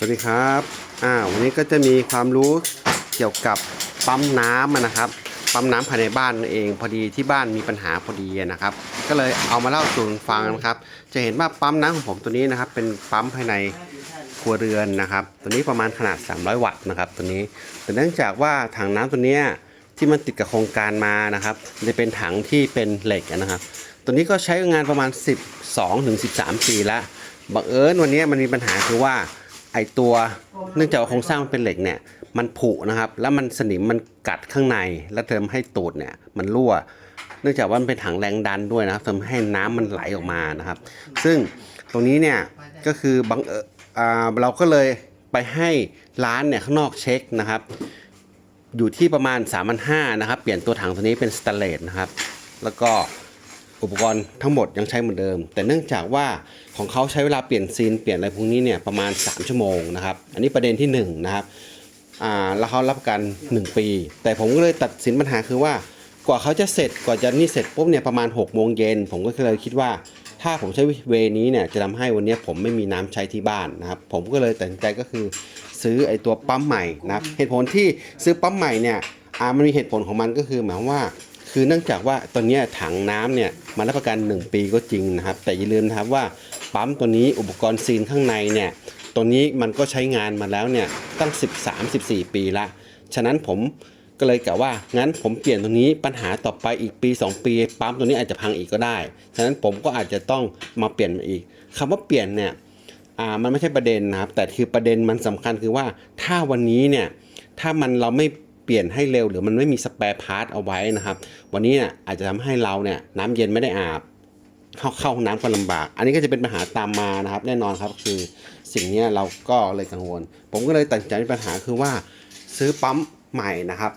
สวัสดีครับอ่าวันนี้ก็จะมีความรู้เกี่ยวกับปั๊มน้ำนะครับ ปั๊มน้ำภายในบ้านนั่นเองพอดีที่บ้านมีปัญหาพอดีนะครับ ก็เลยเอามาเล่าสู่ฟังนะครับ จะเห็นว่าปั๊มน้ำของผมตัวนี้นะครับ เป็นปั๊มภายในครัวเรือนนะครับ ตัวนี้ประมาณขนาด 300 วัตต์นะครับตัวนี้แต่เนื่องจากว่าถังน้ำตัวเนี้ยที่มันติดกับโครงการมานะครับจะเป็นถังที่เป็นเหล็กนะครับ ตัวนี้ก็ใช้งานประมาณ 12ถึง13 ปีแล้วบังเอิญวันนี้มันมีปัญหาคือว่า ไอตัวเนื่องจากโครงสร้างมันเป็นเหล็กเนี่ยมันผุนะครับแล้วมันสนิมมันกัดข้างในแล้วเทำให้ตูดเนี่ยมันรั่ว เนื่องจากว่ามันเป็นถังแรงดันด้วยนะครับทำให้น้ำมันไหลออกมานะครับ ซึ่งตรงนี้เนี่ยก็คือบังเอิญอ่าเราก็เลยไปให้ร้านเนี่ยข้างนอกเช็คนะครับ อยู่ที่ประมาณ3 5 0 0นะครับ เปลี่ยนตัวถังตัวนี้เป็นสแตนเลสนะครับ แล้วก็ อุปกรณ์ทั้งหมดยังใช้เหมือนเดิม แต่เนื่องจากว่าของเขาใช้เวลาเปลี่ยนซีนเปลี่ยนอะไรพวกนี้เนี่ยประมาณ 3 ชั่วโมงนะครับ อันนี้ประเด็นที่1นะครับอ่าแล้วเขารับประกัน 1 ปี แต่ผมก็เลยตัดสินปัญหาคือว่ากว่าเขาจะเสร็จกว่าจะนี่เสร็จปุ๊บเนี่ยประมาณ6โมงเย็นผมก็เลยคิดว่า ถ้าผมใช้เวนี้เนี่ยจะทำให้วันนี้ผมไม่มีน้ำใช้ที่บ้านนะครับ ผมก็เลยตัดสินใจก็คือซื้อไอตัวปั๊มใหม่นะครับเหตุผลที่ซื้อปั๊มใหม่เนี่ยอ่ามันมีเหตุผลของมันก็คือหมายว่า คือเนื่องจากว่าตอนนี้ถังน้ำเนี่ยมันรับประกัน 1 ปีก็จริงนะครับ แต่อย่าลืมนะครับว่าปั๊มตัวนี้อุปกรณ์ซีนข้างในเนี่ยตัวนี้มันก็ใช้งานมาแล้วเนี่ยตั้ง 13-14 ปีละ ฉะนั้นผมก็เลยกะว่างั้นผมเปลี่ยนตรงนี้ปัญหาต่อไปอีกปี 2 ปีปั๊มตัวนี้อาจจะพังอีกก็ได้ ฉะนั้นผมก็อาจจะต้องมาเปลี่ยนมันอีกคำว่าเปลี่ยนเนี่ยอ่ามันไม่ใช่ประเด็นนะครับ แต่คือประเด็นมันสำคัญคือว่าถ้าวันนี้เนี่ยถ้ามันเราไม่ เปลี่ยนให้เร็วหรือมันไม่มีสเปร์พาร์ทเอาไว้นะครับ วันนี้เนี่ยอาจจะทำให้เราเนี่ยน้ำเย็นไม่ได้อาบ เข้าเข้าห้องน้ำก็ลำบาก อันนี้ก็จะเป็นปัญหาตามมานะครับ แน่นอนครับคือสิ่งนี้เราก็เลยกังวล ผมก็เลยตัดใจปัญหาคือว่าซื้อปั๊มใหม่นะครับ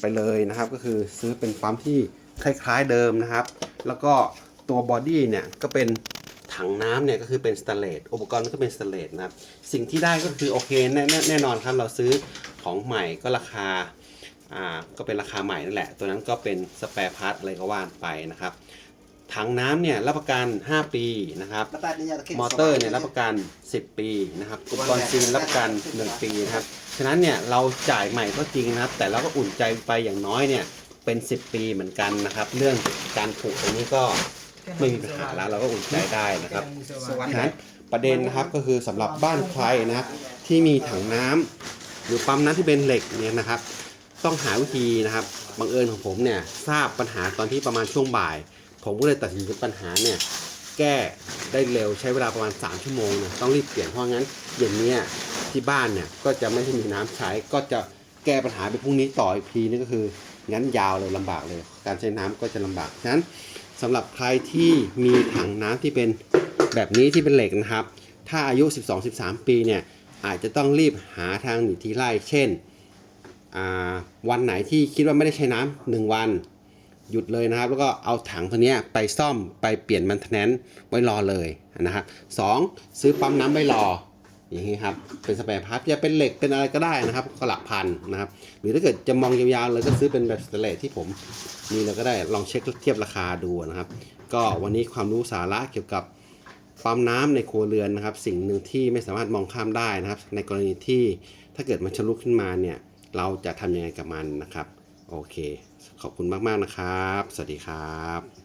ไปเลยนะครับก็คือซื้อเป็นปั๊มที่คล้ายๆเดิมนะครับ แล้วก็ตัวบอดี้เนี่ยก็เป็น ถังน้ำเนี่ยก็คือเป็นสแตนเลสอุปกรณ์ก็เป็นสแตนเลสนะครับ สิ่งที่ได้ก็คือโอเคแน่แน่แน่นอนครับเราซื้อของใหม่ก็ราคาอ่าก็เป็นราคาใหม่นั่นแหละ ตัวนั้นก็เป็นสเปร์พาร์ทอะไรก็ว่านไปนะครับถังน้ำเนี่ยรับประกัน 5 ปีนะครับมอเตอร์เนี่ยรับประกัน 10 ปีนะครับอุปกรณ์ซีนรับประกัน 1 ปีนะครับฉะนั้นเนี่ยเราจ่ายใหม่ก็จริงนะครับ แต่เราก็อุ่นใจไปอย่างน้อยเนี่ยเป็น 10 ปีเหมือนกันนะครับ เรื่องการผูกตรงนี้ก็ ไม่มีปัญหาแล้วเราก็อุ่นใจได้นะครับสวรรค์ฉะนั้นประเด็นนะครับก็คือสำหรับบ้านใครนะครับที่มีถังน้ำหรือปั๊มน้ำที่เป็นเหล็กเนี่ยนะครับ ต้องหาวิธีนะครับบังเอิญของผมเนี่ยทราบปัญหาตอนที่ประมาณช่วงบ่าย ผมก็เลยตัดสินใจปัญหาเนี่ยแก้ได้เร็วใช้เวลาประมาณ 3 ชั่วโมงเนี่ยต้องรีบเปลี่ยนเพราะงั้นเย็นเนี้ยที่บ้านเนี่ยก็จะไม่ได้มีน้ำใช้ก็จะแก้ปัญหาไปพรุ่งนี้ต่ออีกทีนี่ก็คืองั้นยาวเลยลำบากเลย การใช้น้ำก็จะลำบากฉะนั้น สำหรับใครที่มีถังน้ำที่เป็นแบบนี้ที่เป็นเหล็กนะครับ ถ้าอายุ 12-13 ปีเนี่ยอาจจะต้องรีบหาทางหนีทีไล่เช่น วันไหนที่คิดว่าไม่ได้ใช้น้ำหนึ่งวัน หยุดเลยนะครับ แล้วก็เอาถังตัวนี้ไปซ่อมไปเปลี่ยนมันเทนแนนไว้รอเลยนะครับสองซื้อปั๊มน้ำไว้รอ อย่างนี้ครับเป็นสเปรย์พาร์ทจะเป็นเหล็กเป็นอะไรก็ได้นะครับก็หลักพันนะครับ หรือถ้าเกิดจะมองยาวๆเลยก็ซื้อเป็นแบบสเตนเลสที่ผมมีเราก็ได้ลองเช็คเทียบราคาดูนะครับ ก็วันนี้ความรู้สาระเกี่ยวกับปั๊มน้ำในครัวเรือนนะครับ สิ่งหนึ่งที่ไม่สามารถมองข้ามได้นะครับ ในกรณีที่ถ้าเกิดมันชำรุดขึ้นมาเนี่ย เราจะทำยังไงกับมันนะครับ โอเค ขอบคุณมากๆนะครับ สวัสดีครับ